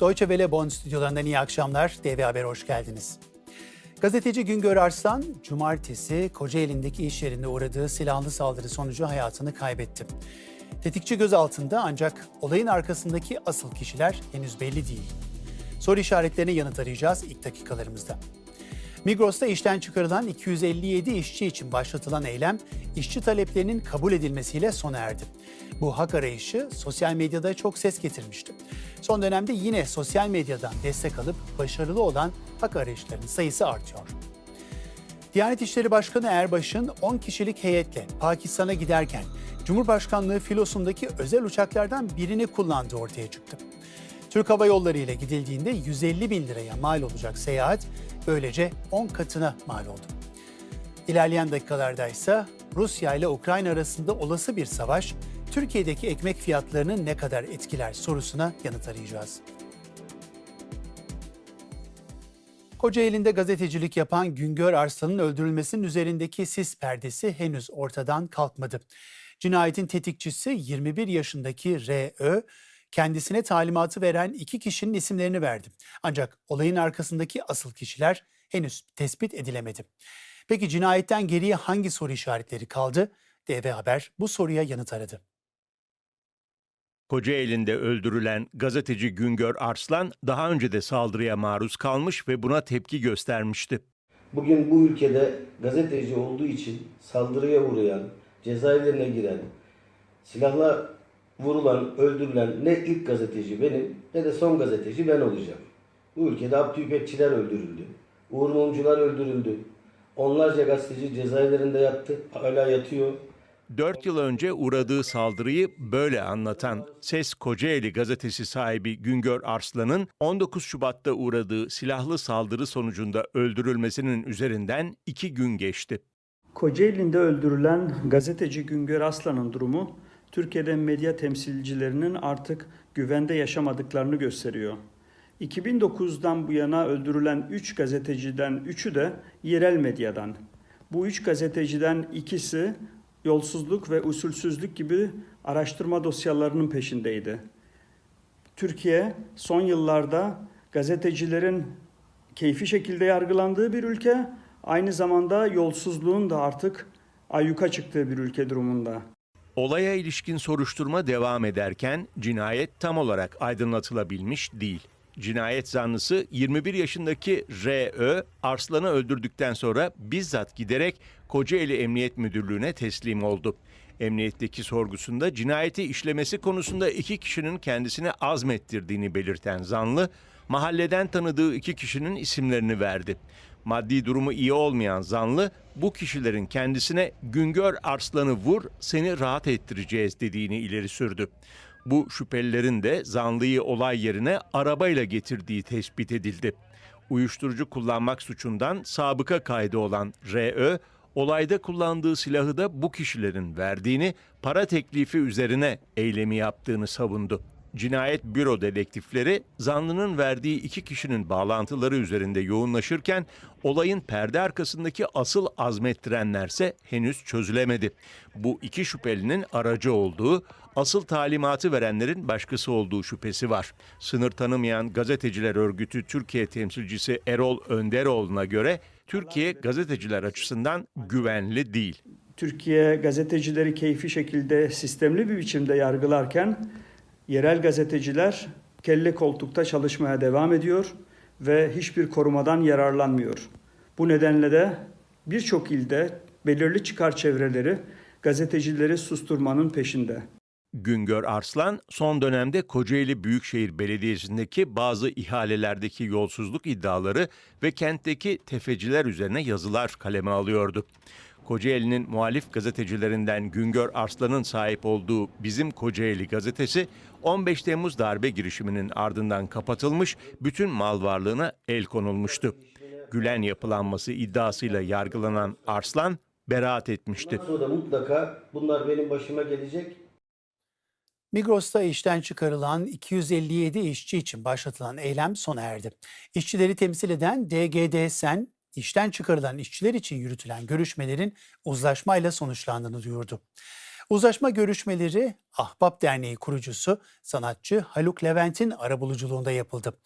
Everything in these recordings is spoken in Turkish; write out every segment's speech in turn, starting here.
Deutsche Welle Bonn stüdyolarından iyi akşamlar. DV Haber hoş geldiniz. Gazeteci Güngör Arslan, cumartesi Kocaeli'ndeki iş yerinde uğradığı silahlı saldırı sonucu hayatını kaybetti. Tetikçi gözaltında ancak olayın arkasındaki asıl kişiler henüz belli değil. Soru işaretlerine yanıt arayacağız ilk dakikalarımızda. Migros'ta işten çıkarılan 257 işçi için başlatılan eylem, işçi taleplerinin kabul edilmesiyle sona erdi. Bu hak arayışı sosyal medyada çok ses getirmişti. Son dönemde yine sosyal medyadan destek alıp başarılı olan hak arayışlarının sayısı artıyor. Diyanet İşleri Başkanı Erbaş'ın 10 kişilik heyetle Pakistan'a giderken Cumhurbaşkanlığı filosundaki özel uçaklardan birini kullandığı ortaya çıktı. Türk Hava Yolları ile gidildiğinde 150 bin liraya mal olacak seyahat böylece 10 katına mal oldu. İlerleyen dakikalarda ise Rusya ile Ukrayna arasında olası bir savaş Türkiye'deki ekmek fiyatlarını ne kadar etkiler sorusuna yanıt arayacağız. Kocaeli'nde gazetecilik yapan Güngör Arslan'ın öldürülmesinin üzerindeki sis perdesi henüz ortadan kalkmadı. Cinayetin tetikçisi 21 yaşındaki R.Ö. kendisine talimatı veren iki kişinin isimlerini verdi. Ancak olayın arkasındaki asıl kişiler henüz tespit edilemedi. Peki cinayetten geriye hangi soru işaretleri kaldı? DV Haber bu soruya yanıt aradı. Kocaeli'nde öldürülen gazeteci Güngör Arslan daha önce de saldırıya maruz kalmış ve buna tepki göstermişti. Bugün bu ülkede gazeteci olduğu için saldırıya uğrayan, cezaevlerine giren, silahla vurulan, öldürülen ne ilk gazeteci benim ne de son gazeteci ben olacağım. Bu ülkede Abdü İpekçiler öldürüldü. Uğur Mumcular öldürüldü. Onlarca gazeteci cezaevlerinde yattı, hala yatıyor. 4 yıl önce uğradığı saldırıyı böyle anlatan Ses Kocaeli gazetesi sahibi Güngör Arslan'ın 19 Şubat'ta uğradığı silahlı saldırı sonucunda öldürülmesinin üzerinden 2 gün geçti. Kocaeli'nde öldürülen gazeteci Güngör Aslan'ın durumu Türkiye'de medya temsilcilerinin artık güvende yaşamadıklarını gösteriyor. 2009'dan bu yana öldürülen 3 gazeteciden 3'ü de yerel medyadan. Bu 3 gazeteciden ikisi yolsuzluk ve usulsüzlük gibi araştırma dosyalarının peşindeydi. Türkiye son yıllarda gazetecilerin keyfi şekilde yargılandığı bir ülke, aynı zamanda yolsuzluğun da artık ayyuka çıktığı bir ülke durumunda. Olaya ilişkin soruşturma devam ederken cinayet tam olarak aydınlatılabilmiş değil. Cinayet zanlısı 21 yaşındaki R.Ö. Arslan'ı öldürdükten sonra bizzat giderek Kocaeli Emniyet Müdürlüğü'ne teslim oldu. Emniyetteki sorgusunda cinayeti işlemesi konusunda iki kişinin kendisine azmettirdiğini belirten zanlı, mahalleden tanıdığı iki kişinin isimlerini verdi. Maddi durumu iyi olmayan zanlı bu kişilerin kendisine Güngör Arslan'ı vur seni rahat ettireceğiz dediğini ileri sürdü. Bu şüphelilerin de zanlıyı olay yerine arabayla getirdiği tespit edildi. Uyuşturucu kullanmak suçundan sabıka kaydı olan R.Ö. olayda kullandığı silahı da bu kişilerin verdiğini, para teklifi üzerine eylemi yaptığını savundu. Cinayet büro dedektifleri zanlının verdiği iki kişinin bağlantıları üzerinde yoğunlaşırken olayın perde arkasındaki asıl azmettirenlerse henüz çözülemedi. Bu iki şüphelinin aracı olduğu, asıl talimatı verenlerin başkası olduğu şüphesi var. Sınır tanımayan gazeteciler örgütü Türkiye temsilcisi Erol Önderoğlu'na göre Türkiye gazeteciler açısından güvenli değil. Türkiye gazetecileri keyfi şekilde sistemli bir biçimde yargılarken yerel gazeteciler kelle koltukta çalışmaya devam ediyor ve hiçbir korumadan yararlanmıyor. Bu nedenle de birçok ilde belirli çıkar çevreleri gazetecileri susturmanın peşinde. Güngör Arslan son dönemde Kocaeli Büyükşehir Belediyesi'ndeki bazı ihalelerdeki yolsuzluk iddiaları ve kentteki tefeciler üzerine yazılar kaleme alıyordu. Kocaeli'nin muhalif gazetecilerinden Güngör Arslan'ın sahip olduğu Bizim Kocaeli gazetesi 15 Temmuz darbe girişiminin ardından kapatılmış, bütün mal varlığına el konulmuştu. Gülen yapılanması iddiasıyla yargılanan Arslan beraat etmişti. Sonra mutlaka bunlar benim başıma gelecek. Migros'ta işten çıkarılan 257 işçi için başlatılan eylem sona erdi. İşçileri temsil eden DGD Sen, işten çıkarılan işçiler için yürütülen görüşmelerin uzlaşmayla sonuçlandığını duyurdu. Uzlaşma görüşmeleri Ahbap Derneği kurucusu sanatçı Haluk Levent'in arabuluculuğunda yapıldı.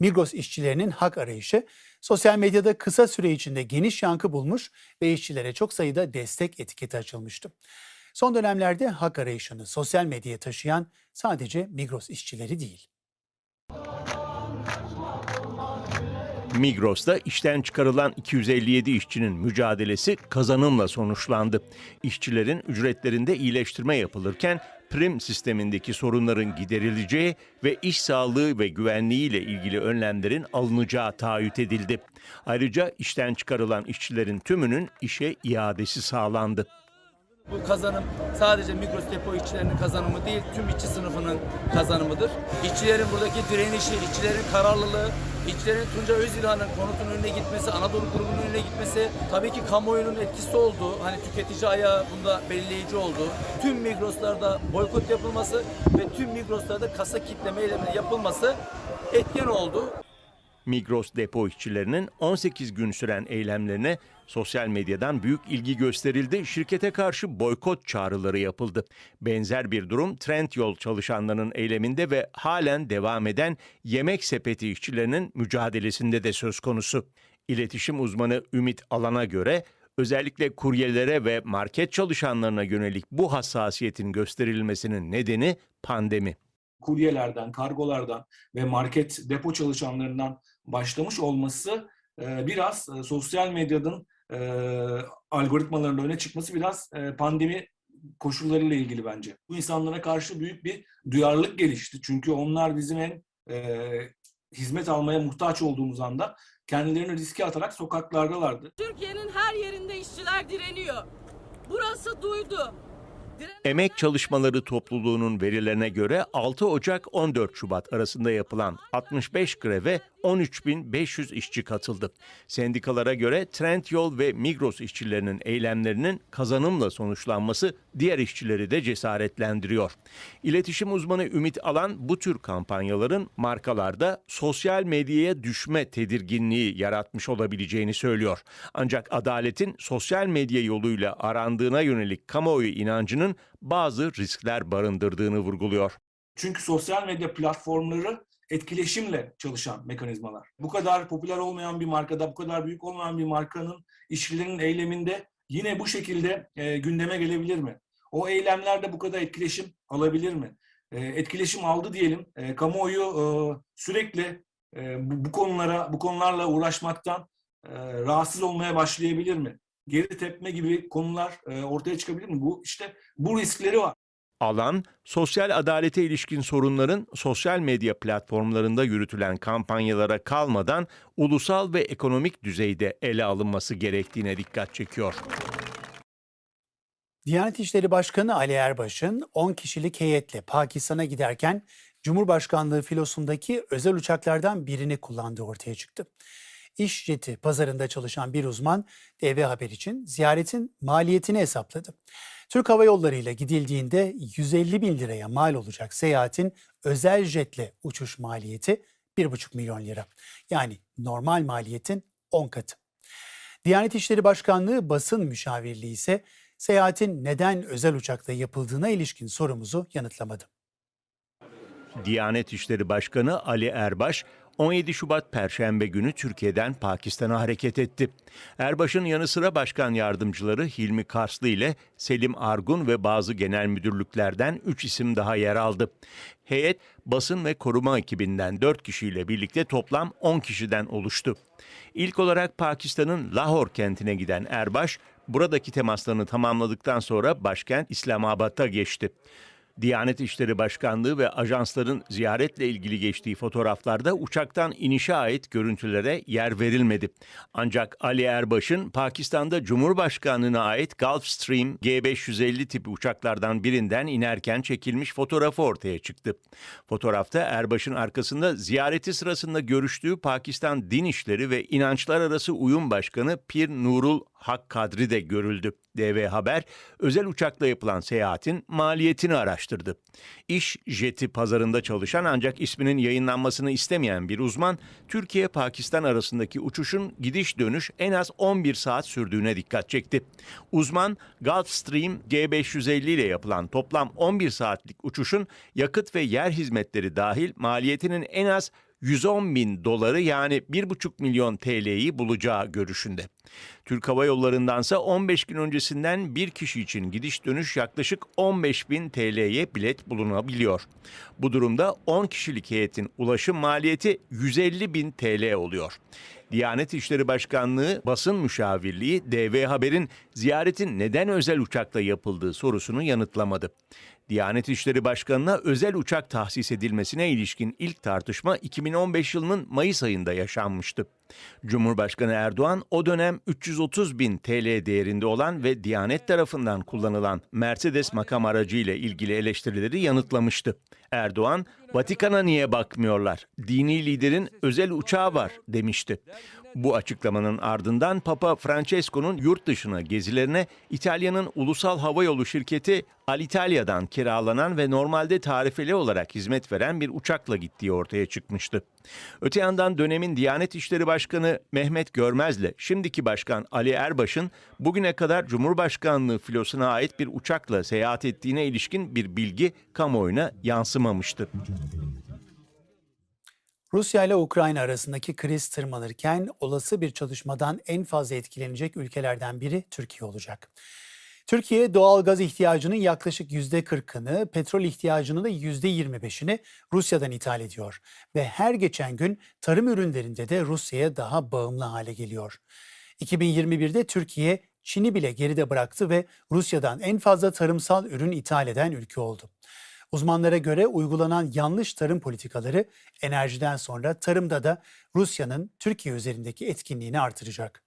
Migros işçilerinin hak arayışı sosyal medyada kısa süre içinde geniş yankı bulmuş ve işçilere çok sayıda destek etiketi açılmıştı. Son dönemlerde hak arayışını sosyal medyaya taşıyan sadece Migros işçileri değil. Migros'ta işten çıkarılan 257 işçinin mücadelesi kazanımla sonuçlandı. İşçilerin ücretlerinde iyileştirme yapılırken prim sistemindeki sorunların giderileceği ve iş sağlığı ve güvenliği ile ilgili önlemlerin alınacağı taahhüt edildi. Ayrıca işten çıkarılan işçilerin tümünün işe iadesi sağlandı. Bu kazanım sadece Migros depo işçilerinin kazanımı değil, tüm işçi sınıfının kazanımıdır. İşçilerin buradaki direnişi, işçilerin kararlılığı, işçilerin Tunca Özilhan'ın konutun önüne gitmesi, Anadolu grubunun önüne gitmesi, tabii ki kamuoyunun etkisi oldu. Hani tüketici ayağı bunda belirleyici oldu. Tüm Migros'larda boykot yapılması ve tüm Migros'larda kasa kitleme eylemleri yapılması etken oldu. Migros depo işçilerinin 18 gün süren eylemlerine sosyal medyadan büyük ilgi gösterildi. Şirkete karşı boykot çağrıları yapıldı. Benzer bir durum Trendyol çalışanlarının eyleminde ve halen devam eden yemek sepeti işçilerinin mücadelesinde de söz konusu. İletişim uzmanı Ümit Alan'a göre özellikle kuryelere ve market çalışanlarına yönelik bu hassasiyetin gösterilmesinin nedeni pandemi. Kuryelerden, kargolardan ve market depo çalışanlarından başlamış olması e, biraz e, sosyal medyanın e, algoritmalarının öne çıkması biraz pandemi koşullarıyla ilgili bence. Bu insanlara karşı büyük bir duyarlılık gelişti. Çünkü onlar bizim en e, hizmet almaya muhtaç olduğumuz anda kendilerini riske atarak sokaklardalardı. Türkiye'nin her yerinde işçiler direniyor. Burası duydu. Emek Çalışmaları Topluluğu'nun verilerine göre 6 Ocak 14 Şubat arasında yapılan 65 greve 13.500 işçi katıldı. Sendikalara göre Trendyol ve Migros işçilerinin eylemlerinin kazanımla sonuçlanması diğer işçileri de cesaretlendiriyor. İletişim uzmanı Ümit Alan bu tür kampanyaların markalarda sosyal medyaya düşme tedirginliği yaratmış olabileceğini söylüyor. Ancak adaletin sosyal medya yoluyla arandığına yönelik kamuoyu inancının bazı riskler barındırdığını vurguluyor. Çünkü sosyal medya platformları etkileşimle çalışan mekanizmalar. Bu kadar popüler olmayan bir markada, bu kadar büyük olmayan bir markanın işçilerin eyleminde yine bu şekilde e, gündeme gelebilir mi? O eylemlerde bu kadar etkileşim alabilir mi? E, etkileşim aldı diyelim. E, kamuoyu e, sürekli e, bu, bu konulara, bu konularla uğraşmaktan e, rahatsız olmaya başlayabilir mi? Geri tepme gibi konular e, ortaya çıkabilir mi? Bu işte bu riskleri var. Alan, sosyal adalete ilişkin sorunların sosyal medya platformlarında yürütülen kampanyalara kalmadan ulusal ve ekonomik düzeyde ele alınması gerektiğine dikkat çekiyor. Diyanet İşleri Başkanı Ali Erbaş'ın 10 kişilik heyetle Pakistan'a giderken Cumhurbaşkanlığı filosundaki özel uçaklardan birini kullandığı ortaya çıktı. İş jeti pazarında çalışan bir uzman TV Haber için ziyaretin maliyetini hesapladı. Türk Hava Yolları ile gidildiğinde 150 bin liraya mal olacak seyahatin özel jetle uçuş maliyeti 1,5 milyon lira. Yani normal maliyetin 10 katı. Diyanet İşleri Başkanlığı basın müşavirliği ise seyahatin neden özel uçakla yapıldığına ilişkin sorumuzu yanıtlamadı. Diyanet İşleri Başkanı Ali Erbaş, 17 Şubat Perşembe günü Türkiye'den Pakistan'a hareket etti. Erbaş'ın yanı sıra başkan yardımcıları Hilmi Karslı ile Selim Argun ve bazı genel müdürlüklerden 3 isim daha yer aldı. Heyet basın ve koruma ekibinden 4 kişiyle birlikte toplam 10 kişiden oluştu. İlk olarak Pakistan'ın Lahore kentine giden Erbaş, buradaki temaslarını tamamladıktan sonra başkent İslamabad'a geçti. Diyanet İşleri Başkanlığı ve ajansların ziyaretle ilgili geçtiği fotoğraflarda uçaktan inişe ait görüntülere yer verilmedi. Ancak Ali Erbaş'ın Pakistan'da Cumhurbaşkanlığına ait Gulfstream G550 tipi uçaklardan birinden inerken çekilmiş fotoğrafı ortaya çıktı. Fotoğrafta Erbaş'ın arkasında ziyareti sırasında görüştüğü Pakistan Din İşleri ve İnançlar Arası Uyum Başkanı Pir Nurul hak kadri de görüldü. DV Haber özel uçakla yapılan seyahatin maliyetini araştırdı. İş jeti pazarında çalışan ancak isminin yayınlanmasını istemeyen bir uzman, Türkiye-Pakistan arasındaki uçuşun gidiş dönüş en az 11 saat sürdüğüne dikkat çekti. Uzman, Gulfstream G550 ile yapılan toplam 11 saatlik uçuşun yakıt ve yer hizmetleri dahil maliyetinin en az 110 bin doları yani 1,5 milyon TL'yi bulacağı görüşünde. Türk Hava Yolları'ndansa 15 gün öncesinden bir kişi için gidiş dönüş yaklaşık 15 bin TL'ye bilet bulunabiliyor. Bu durumda 10 kişilik heyetin ulaşım maliyeti 150 bin TL oluyor. Diyanet İşleri Başkanlığı basın müşavirliği DV Haber'in ziyaretin neden özel uçakla yapıldığı sorusunu yanıtlamadı. Diyanet İşleri Başkanı'na özel uçak tahsis edilmesine ilişkin ilk tartışma 2015 yılının Mayıs ayında yaşanmıştı. Cumhurbaşkanı Erdoğan o dönem 330 bin TL değerinde olan ve Diyanet tarafından kullanılan Mercedes makam aracı ile ilgili eleştirileri yanıtlamıştı. Erdoğan, Vatikan'a niye bakmıyorlar? Dini liderin özel uçağı var demişti. Bu açıklamanın ardından Papa Francesco'nun yurt dışına gezilerine İtalya'nın ulusal havayolu şirketi Alitalia'dan kiralanan ve normalde tarifeli olarak hizmet veren bir uçakla gittiği ortaya çıkmıştı. Öte yandan dönemin Diyanet İşleri Başkanı Mehmet Görmez'le şimdiki başkan Ali Erbaş'ın bugüne kadar Cumhurbaşkanlığı filosuna ait bir uçakla seyahat ettiğine ilişkin bir bilgi kamuoyuna yansımamıştı. Rusya ile Ukrayna arasındaki kriz tırmanırken olası bir çatışmadan en fazla etkilenecek ülkelerden biri Türkiye olacak. Türkiye doğal gaz ihtiyacının yaklaşık %40'ını, petrol ihtiyacının da %25'ini Rusya'dan ithal ediyor. Ve her geçen gün tarım ürünlerinde de Rusya'ya daha bağımlı hale geliyor. 2021'de Türkiye Çin'i bile geride bıraktı ve Rusya'dan en fazla tarımsal ürün ithal eden ülke oldu. Uzmanlara göre uygulanan yanlış tarım politikaları enerjiden sonra tarımda da Rusya'nın Türkiye üzerindeki etkinliğini artıracak.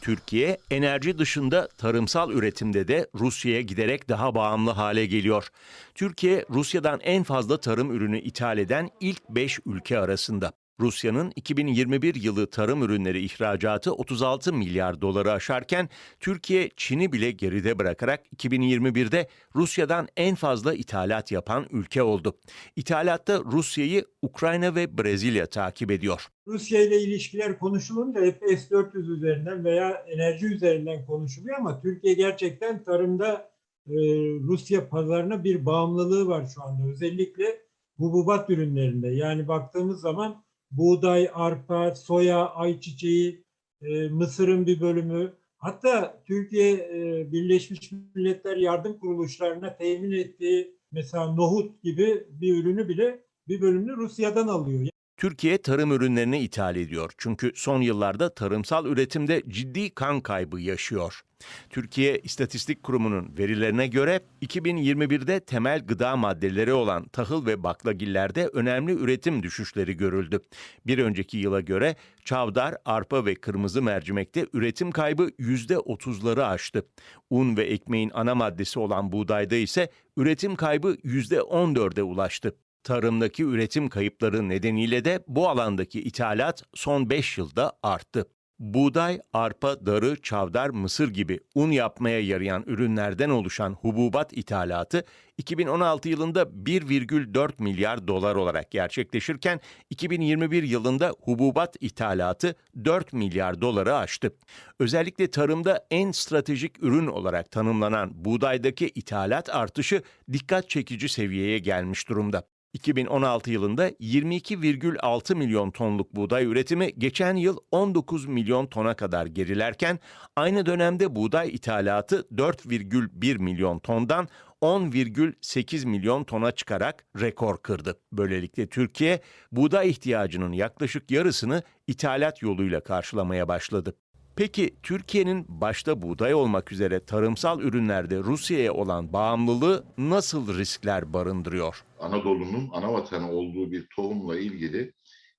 Türkiye enerji dışında tarımsal üretimde de Rusya'ya giderek daha bağımlı hale geliyor. Türkiye Rusya'dan en fazla tarım ürünü ithal eden ilk 5 ülke arasında. Rusya'nın 2021 yılı tarım ürünleri ihracatı 36 milyar doları aşarken Türkiye Çin'i bile geride bırakarak 2021'de Rusya'dan en fazla ithalat yapan ülke oldu. İthalatta Rusya'yı Ukrayna ve Brezilya takip ediyor. Rusya ile ilişkiler konuşulunca hep S-400 üzerinden veya enerji üzerinden konuşuluyor ama Türkiye gerçekten tarımda e, Rusya pazarına bir bağımlılığı var şu anda. Özellikle hububat ürünlerinde. Yani baktığımız zaman buğday, arpa, soya, ayçiçeği, e, mısırın bir bölümü. Hatta Türkiye e, Birleşmiş Milletler Yardım Kuruluşlarına temin ettiği mesela nohut gibi bir ürünü bile bir bölümünü Rusya'dan alıyor. Türkiye tarım ürünlerini ithal ediyor. Çünkü son yıllarda tarımsal üretimde ciddi kan kaybı yaşıyor. Türkiye İstatistik Kurumu'nun verilerine göre 2021'de temel gıda maddeleri olan tahıl ve baklagillerde önemli üretim düşüşleri görüldü. Bir önceki yıla göre çavdar, arpa ve kırmızı mercimekte üretim kaybı %30'ları aştı. Un ve ekmeğin ana maddesi olan buğdayda ise üretim kaybı %14'e ulaştı. Tarımdaki üretim kayıpları nedeniyle de bu alandaki ithalat son 5 yılda arttı. Buğday, arpa, darı, çavdar, mısır gibi un yapmaya yarayan ürünlerden oluşan hububat ithalatı 2016 yılında 1,4 milyar dolar olarak gerçekleşirken 2021 yılında hububat ithalatı 4 milyar doları aştı. Özellikle tarımda en stratejik ürün olarak tanımlanan buğdaydaki ithalat artışı dikkat çekici seviyeye gelmiş durumda. 2016 yılında 22,6 milyon tonluk buğday üretimi geçen yıl 19 milyon tona kadar gerilerken aynı dönemde buğday ithalatı 4,1 milyon tondan 10,8 milyon tona çıkarak rekor kırdı. Böylelikle Türkiye buğday ihtiyacının yaklaşık yarısını ithalat yoluyla karşılamaya başladı. Peki Türkiye'nin başta buğday olmak üzere tarımsal ürünlerde Rusya'ya olan bağımlılığı nasıl riskler barındırıyor? Anadolu'nun ana vatanı olduğu bir tohumla ilgili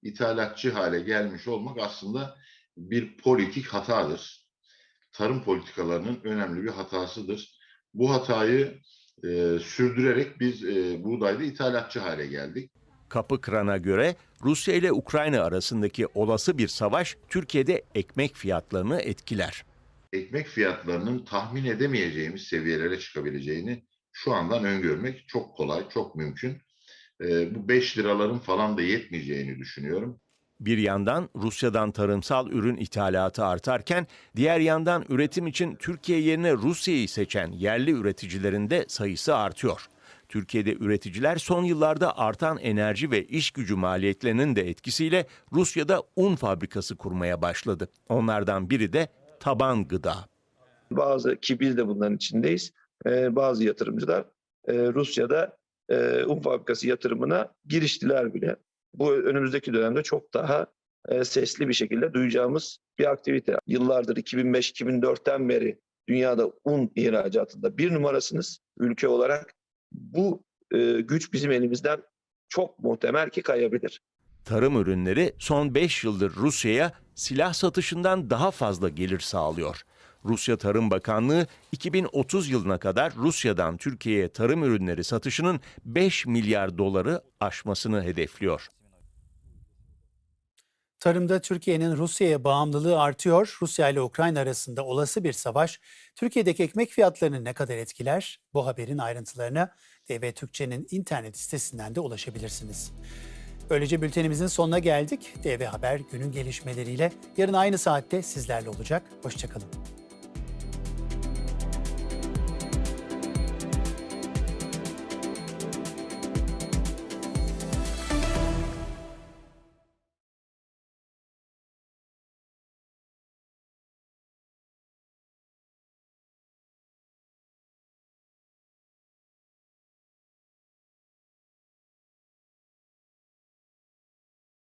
ithalatçı hale gelmiş olmak aslında bir politik hatadır. Tarım politikalarının önemli bir hatasıdır. Bu hatayı e, sürdürerek biz e, buğdayda ithalatçı hale geldik. Kapı Kıran'a göre Rusya ile Ukrayna arasındaki olası bir savaş Türkiye'de ekmek fiyatlarını etkiler. Ekmek fiyatlarının tahmin edemeyeceğimiz seviyelere çıkabileceğini şu andan öngörmek çok kolay, çok mümkün. Ee, bu 5 liraların falan da yetmeyeceğini düşünüyorum. Bir yandan Rusya'dan tarımsal ürün ithalatı artarken diğer yandan üretim için Türkiye yerine Rusya'yı seçen yerli üreticilerin de sayısı artıyor. Türkiye'de üreticiler son yıllarda artan enerji ve iş gücü maliyetlerinin de etkisiyle Rusya'da un fabrikası kurmaya başladı. Onlardan biri de taban gıda. Bazı ki biz de bunların içindeyiz. Ee, bazı yatırımcılar e, Rusya'da e, un fabrikası yatırımına giriştiler bile. Bu önümüzdeki dönemde çok daha e, sesli bir şekilde duyacağımız bir aktivite. Yıllardır 2005-2004'ten beri dünyada un ihracatında bir numarasınız ülke olarak. Bu e, güç bizim elimizden çok muhtemel ki kayabilir. Tarım ürünleri son 5 yıldır Rusya'ya silah satışından daha fazla gelir sağlıyor. Rusya Tarım Bakanlığı 2030 yılına kadar Rusya'dan Türkiye'ye tarım ürünleri satışının 5 milyar doları aşmasını hedefliyor. Tarımda Türkiye'nin Rusya'ya bağımlılığı artıyor. Rusya ile Ukrayna arasında olası bir savaş Türkiye'deki ekmek fiyatlarını ne kadar etkiler? Bu haberin ayrıntılarına DV Türkçe'nin internet sitesinden de ulaşabilirsiniz. Böylece bültenimizin sonuna geldik. DV Haber günün gelişmeleriyle yarın aynı saatte sizlerle olacak. Hoşçakalın.